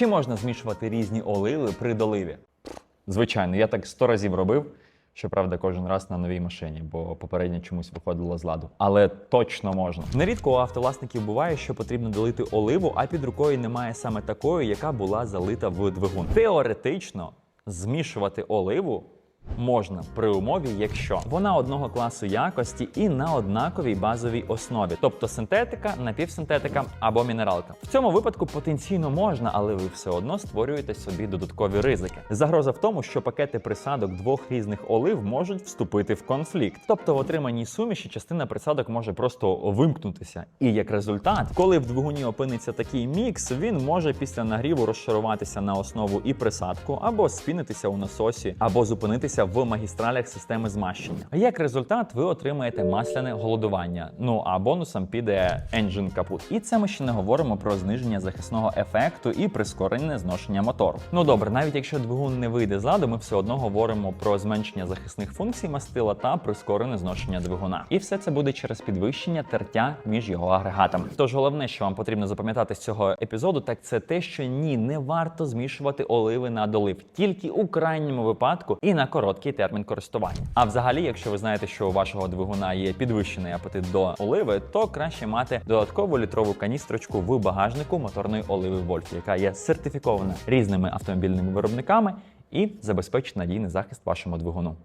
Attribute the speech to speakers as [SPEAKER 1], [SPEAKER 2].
[SPEAKER 1] Чи можна змішувати різні оливи при доливі? Звичайно, я так сто разів робив. Щоправда, кожен раз на новій машині, бо попередня чомусь виходила з ладу. Але точно можна. Нерідко у автовласників буває, що потрібно долити оливу, а під рукою немає саме такої, яка була залита в двигун. Теоретично змішувати оливу. Можна при умові, якщо вона одного класу якості і на однаковій базовій основі, тобто синтетика, напівсинтетика або мінералка. В цьому випадку потенційно можна, але ви все одно створюєте собі додаткові ризики. Загроза в тому, що пакети присадок двох різних олив можуть вступити в конфлікт. Тобто в отриманій суміші частина присадок може просто вимкнутися. І як результат, коли в двигуні опиниться такий мікс, він може після нагріву розшаруватися на основу і присадку, або спінитися у насосі, або зупинитися в магістралях системи змащення. Як результат, ви отримаєте масляне голодування. Ну а бонусом піде engine капут. І це ми ще не говоримо про зниження захисного ефекту і прискорене зношення мотору. Ну добре, навіть якщо двигун не вийде з ладу, ми все одно говоримо про зменшення захисних функцій мастила та прискорене зношення двигуна. І все це буде через підвищення тертя між його агрегатами. Тож головне, що вам потрібно запам'ятати з цього епізоду, так це те, що ні, не варто змішувати оливи на долив, тільки у крайньому випадку і на короткий термін користування. А взагалі, якщо ви знаєте, що у вашого двигуна є підвищений апетит до оливи, то краще мати додаткову літрову каністрочку в багажнику моторної оливи Вольф, яка є сертифікована різними автомобільними виробниками і забезпечить надійний захист вашому двигуну.